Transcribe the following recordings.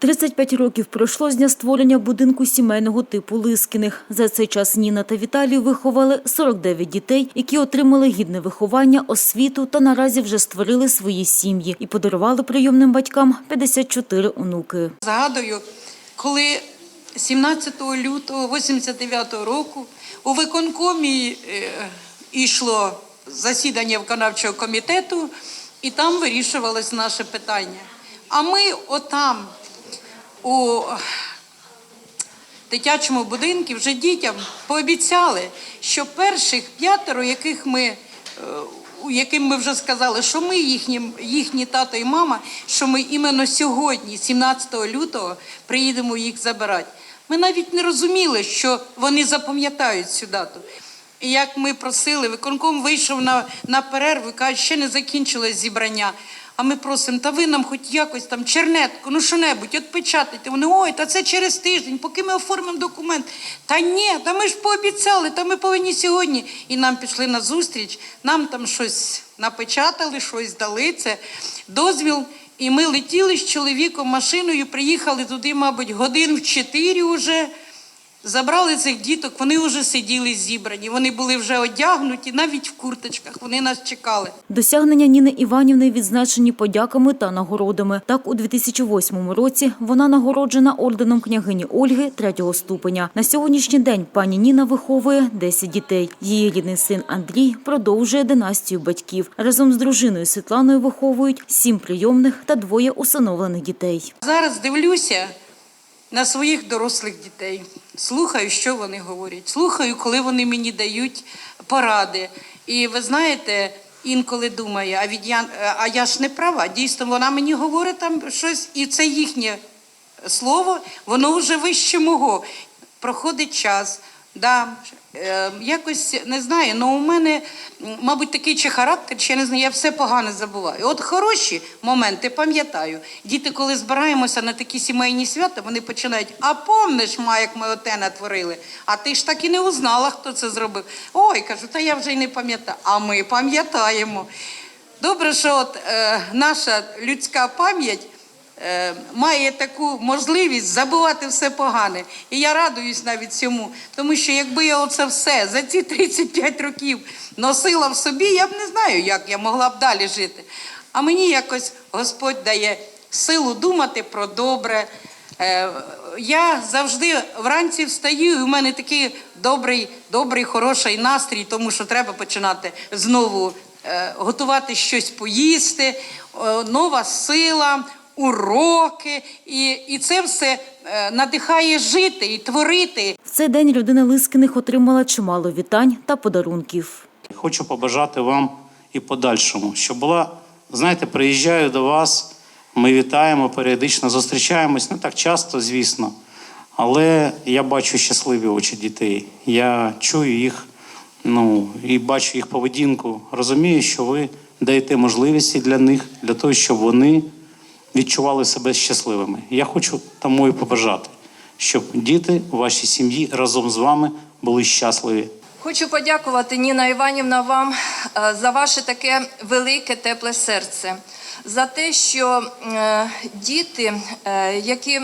35 років пройшло з дня створення будинку сімейного типу Лискіних. За цей час Ніна та Віталій виховали 49 дітей, які отримали гідне виховання, освіту та наразі вже створили свої сім'ї і подарували прийомним батькам 54 онуки. Згадую, коли 17 лютого 89 року у виконкомі е, йшло засідання виконавчого комітету, і там вирішувалось наше питання. А ми отам у дитячому будинку вже дітям пообіцяли, що перших п'ятеро, яких ми, е, яким ми вже сказали, що ми їхні, їхні тато і мама, що ми іменно сьогодні, 17 лютого, приїдемо їх забирати. Ми навіть не розуміли, що вони запам'ятають цю дату. І як ми просили, виконком вийшов на, на перерву каже, ще не закінчилось зібрання. А ми просимо, та ви нам хоч якось там чернетку, ну що-небудь, отпечатайте. Вони, ой, та це через тиждень, поки ми оформимо документ. Та ні, та ми ж пообіцяли, та ми повинні сьогодні. І нам пішли на зустріч, нам там щось напечатали, щось дали, це дозвіл. І ми летіли з чоловіком машиною, приїхали туди, мабуть, годин в чотири вже. Забрали цих діток, вони вже сиділи зібрані, вони були вже одягнуті, навіть в курточках, вони нас чекали. Досягнення Ніни Іванівни відзначені подяками та нагородами. Так, у 2008 році вона нагороджена орденом княгині Ольги третього ступеня. На сьогоднішній день пані Ніна виховує 10 дітей. Її рідний син Андрій продовжує династію батьків. Разом з дружиною Світланою виховують сім прийомних та двоє усиновлених дітей. Зараз дивлюся на своїх дорослих дітей, слухаю, що вони говорять, слухаю, коли вони мені дають поради. І ви знаєте, інколи думаю, а від я, а я ж не права. Дійсно, вона мені говорить там щось, і це їхнє слово, воно вже вище мого. Проходить час. Да, е, якось не знаю, але у мене, мабуть, такий чи характер, чи я не знаю, я все погано забуваю. От хороші моменти пам'ятаю. Діти, коли збираємося на такі сімейні свята, вони починають, а помниш, ма, як ми оте натворили? А ти ж так і не узнала, хто це зробив. Ой, кажу, та я вже й не пам'ятаю. А ми пам'ятаємо. Добре, що от е, наша людська пам'ять має таку можливість забувати все погане. І я радуюсь навіть цьому, тому що якби я оце все за ці 35 років носила в собі, я б не знаю, як я могла б далі жити. А мені якось Господь дає силу думати про добре. Е, Я завжди вранці встаю, і у мене такий добрий, добрий, хороший настрій, тому що треба починати знову е, готувати щось поїсти, е, нова сила, уроки. І, і це все е, надихає жити і творити. В цей день родина Лискиних отримала чимало вітань та подарунків. Хочу побажати вам і подальшому, щоб була, знаєте, приїжджаю до вас, ми вітаємо, періодично зустрічаємось, не так часто, звісно. Але я бачу щасливі очі дітей. Я чую їх, ну і бачу їх поведінку. Розумію, що ви даєте можливості для них, для того, щоб вони відчували себе щасливими. Я хочу тому і побажати, щоб діти у вашій сім'ї разом з вами були щасливі. Хочу подякувати, Ніна Іванівна, вам е, за ваше таке велике тепле серце, за те, що е, діти, е, які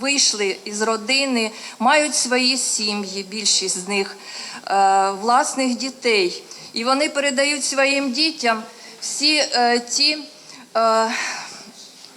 вийшли із родини, мають свої сім'ї, більшість з них, власних дітей. І вони передають своїм дітям всі ті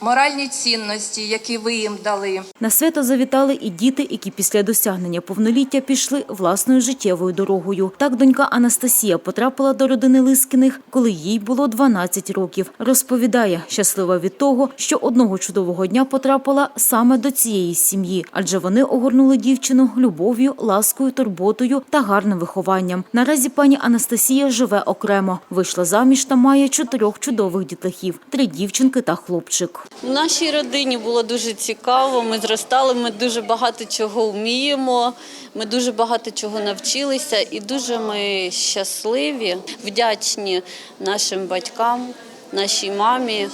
моральні цінності, які ви їм дали. На свято завітали і діти, які після досягнення повноліття пішли власною життєвою дорогою. Так донька Анастасія потрапила до родини Лискіних, коли їй було 12 років. Розповідає, щаслива від того, що одного чудового дня потрапила саме до цієї сім'ї, адже вони огорнули дівчину любов'ю, ласкою, турботою та гарним вихованням. Наразі пані Анастасія живе окремо, вийшла заміж та має чотирьох чудових дітлахів: три дівчинки та хлопчик. В нашій родині було дуже цікаво. Ми зростали, ми дуже багато чого вміємо. Ми дуже багато чого навчилися, і дуже ми щасливі, вдячні нашим батькам, нашій мамі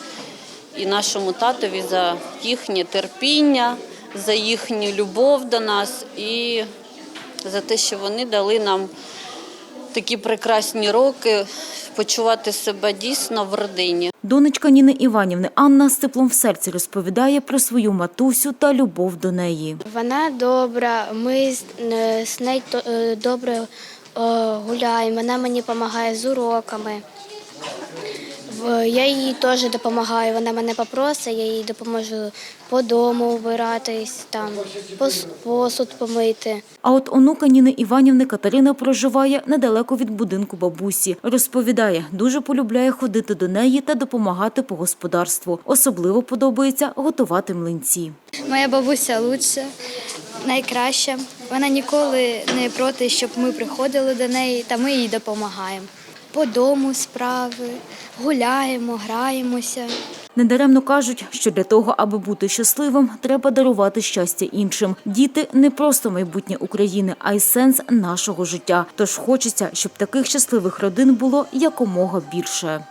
і нашому татові за їхнє терпіння, за їхню любов до нас і за те, що вони дали нам такі прекрасні роки почувати себе дійсно в родині. Донечка Ніни Іванівни Анна з теплом в серці розповідає про свою матусю та любов до неї. Вона добра, ми з, е, нею е, добре е, гуляємо, вона мені допомагає з уроками. Я їй теж допомагаю, вона мене попросить, я їй допоможу по дому вбиратись, там, посуд помити. А от онука Ніни Іванівни Катерина проживає недалеко від будинку бабусі. Розповідає, дуже полюбляє ходити до неї та допомагати по господарству. Особливо подобається готувати млинці. Моя бабуся лучша, найкраща. Вона ніколи не проти, щоб ми приходили до неї, та ми їй допомагаємо. По дому справи, гуляємо, граємося. Недаремно кажуть, що для того, аби бути щасливим, треба дарувати щастя іншим. Діти не просто майбутнє України, а й сенс нашого життя. Тож хочеться, щоб таких щасливих родин було якомога більше.